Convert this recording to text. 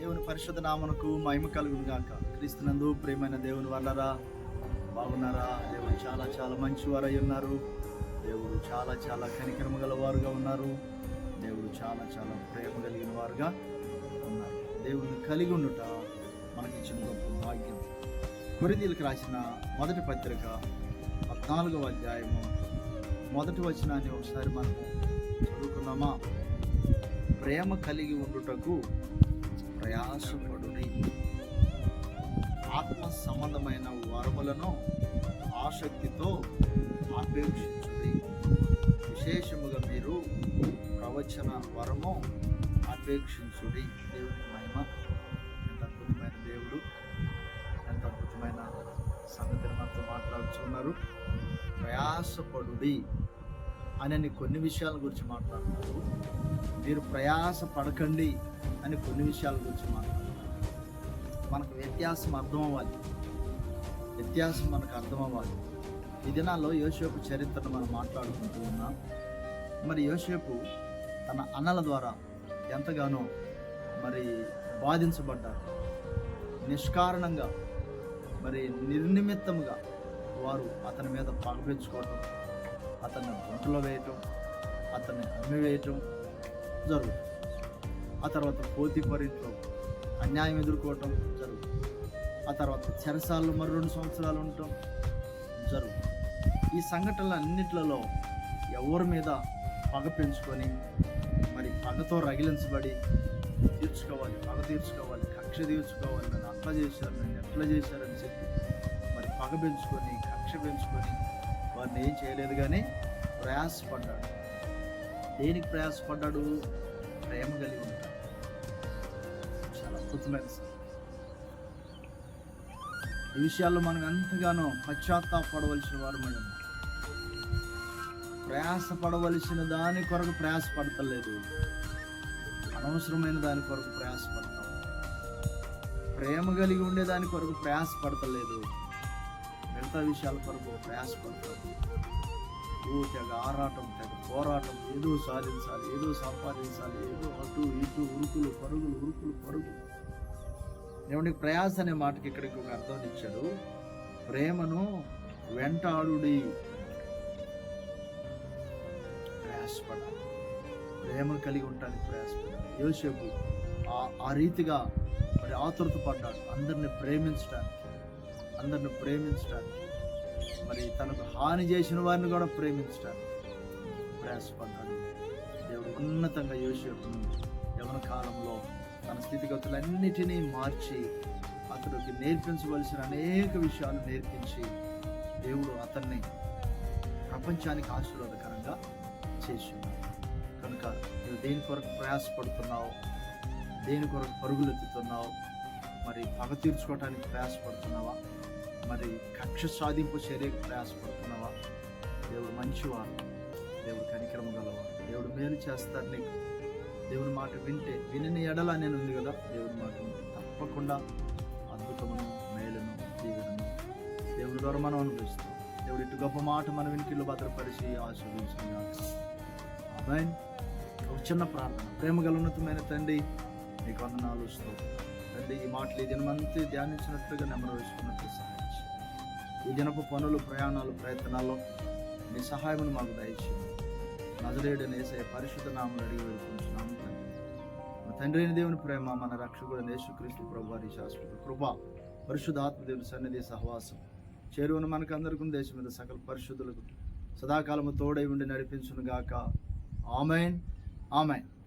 దేవుని పరిశుద్ధ నామనకు మహిమ కలుగును గాక. క్రీస్తునందు ప్రేమైన దేవుని వల్లరా బాగున్నారా? దేవుడు చాలా చాలా మంచి వారై ఉన్నారు. దేవుడు చాలా చాలా కనికరమ గల వారుగా ఉన్నారు. దేవుడు చాలా చాలా ప్రేమ కలిగిన వారుగా ఉన్నారు. దేవుడిని కలిగి ఉండుట మనకిచ్చిన గొప్ప భాగ్యం. కొరిదీలకు రాసిన మొదటి పత్రిక పద్నాలుగవ అధ్యాయము. మొదటి వచనాన్ని ఒకసారి మనము చదువుకున్నామా ప్రేమ కలిగి ఉండుటకు ప్రయాసపడుడి ఆత్మ సంబంధమైన వరములను ఆసక్తితో ఆపేక్షించుడి. విశేషముగా మీరు ప్రవచన వరము అపేక్షించుడి దేవుని మహిమ ఎంత అద్భుతమైన దేవుడు ఎంత అద్భుతమైన సంగతిని మనతో మాట్లాడుతున్నారు ప్రయాసపడుడి అనని కొన్ని విషయాల గురించి మాట్లాడుతున్నారు. మీరు ప్రయాస పడకండి అని కొన్ని విషయాల గురించి మాట్లాడుతున్నారు మనకు వ్యత్యాసం అర్థం అవ్వాలి వ్యత్యాసం మనకు అర్థం అవ్వాలి ఈ దినాల్లో యోసేపు చరిత్రను మనం మాట్లాడుకుంటూ ఉన్నాం. మరి యోసేపు తన అన్నల ద్వారా ఎంతగానో మరి బాధించబడ్డారు నిష్కారణంగా మరి నిర్నిమిత్తముగా వారు అతని మీద పగపెంచుకోవటం అతన్ని గుంటలో వేయటం అతన్ని అమ్మివేయటం జరుగుతుంది. ఆ తర్వాత పోతిపరింట్లో అన్యాయం ఎదుర్కోవటం జరుగుతుంది. ఆ తర్వాత చెరసాల్లో మరి రెండు సంవత్సరాలు ఉండటం జరుగుతుంది. ఈ సంఘటనలు అన్నిట్లలో ఎవరి మీద పగ పెంచుకొని మరి పగతో రగిలించబడి తీర్చుకోవాలి పగ తీర్చుకోవాలి కక్ష తీర్చుకోవాలి నన్ను అట్లా చేశారు నన్ను ఎట్లా చేశారని చెప్పి మరి పగ పెంచుకొని కక్ష పెంచుకొని వారిని ఏం చేయలేదు కానీ ప్రయాసపడ్డాడు. దేనికి ప్రయాసపడ్డాడు? ప్రేమ కలిగి ఉంటాడు చాలా అద్భుతమైన ఈ విషయాల్లో మనం ఎంతగానో పశ్చాత్తాపడవలసిన వారు మనం ప్రయాసపడవలసిన దాని కొరకు ప్రయాసపడతలేదు. అనవసరమైన దాని కొరకు ప్రయాసపడతాం. ప్రేమ కలిగి ఉండే దాని కొరకు ప్రయాసపడతలేదు. మిగతా విషయాల కొరకు ప్రయాసపడతాం. ఓ తెగ ఆరాటం తెగ పోరాటం ఏదో సాధించాలి ఏదో సంపాదించాలి ఏదో అటు ఇటు ఉరుకులు పరుగులు ఉరుకులు పరుగులు. దేవునికి ప్రయాస అనే మాటకి ఇక్కడికి ఒక అర్థం ఇచ్చాడు. ప్రేమను వెంటాడుడి. ప్రయాసపడాలి. ప్రేమను కలిగి ఉండడానికి ప్రయాసపడాలి. యోసేపు ఆ ఆ రీతిగా మరి ఆతృత పడ్డాడు. అందరిని ప్రేమించడానికి అందరిని ప్రేమించడానికి మరి తనకు హాని చేసిన వారిని కూడా ప్రేమించడానికి ప్రయాసపడ్డాడు. దేవుడు ఉన్నతంగా యోసేపును యవన కాలంలో తన స్థితిగతులన్నిటినీ మార్చి అతడికి నేర్పించవలసిన అనేక విషయాలు నేర్పించి దేవుడు అతన్ని ప్రపంచానికి ఆశీర్వాదకరంగా చేసి కనుక నువ్వు దేని కొరకు ప్రయాసపడుతున్నావు? దేని కొరకు పరుగులెత్తుతున్నావు? మరి పగ తీర్చుకోవడానికి ప్రయాసపడుతున్నావా? మరి కక్ష సాధింపు చర్యకు ప్రయాసపడుతున్నావా? దేవుడు మంచివాడు. దేవుడు కనికరమ గలవాడు. దేవుడు మేలు చేస్తాడు నీకు. దేవుని మాట వింటే వినని ఎడల నేను ఉంది కదా దేవుని మాట తప్పకుండా అద్భుతమును మేలును దీవెనను దేవుని ద్వారా మనం అనుభవిస్తాం. దేవుడు ఇటు గొప్ప మాట మన వెనుకల్లో భద్రపరిచి ఆశీర్వించిన అబ్బాయి ఒక చిన్న ప్రార్థన. ప్రేమ గల ఉన్నతమైన తండ్రి నీకు వందనాలు ఇస్తాం తండ్రి ఈ మాటలు ఈ దినమంతా ధ్యానించినట్లుగా నెమ్మది వేసుకున్నట్లు సహాయం ఈ దినపు పనులు ప్రయాణాలు ప్రయత్నాల్లో మీ సహాయమును మాకు దయచేయండి. నజరేయుడు నేసే పరిశుద్ధ నామలు అడిగి వేడుకుంటున్నాము తండ్రి. మా తండ్రి అయిన దేవుని ప్రేమ మన రక్షకుడు యేసుక్రీస్తు ప్రభు వారి శాశ్వత కృప పరిశుద్ధ ఆత్మదేవుని సన్నిధి సహవాసం చేరువను మనకు అందరికీ దేశం మీద సకల పరిశుద్ధులకు సదాకాలము తోడై ఉండి నడిపించును గాక ఆమెన్. ఆమెన్.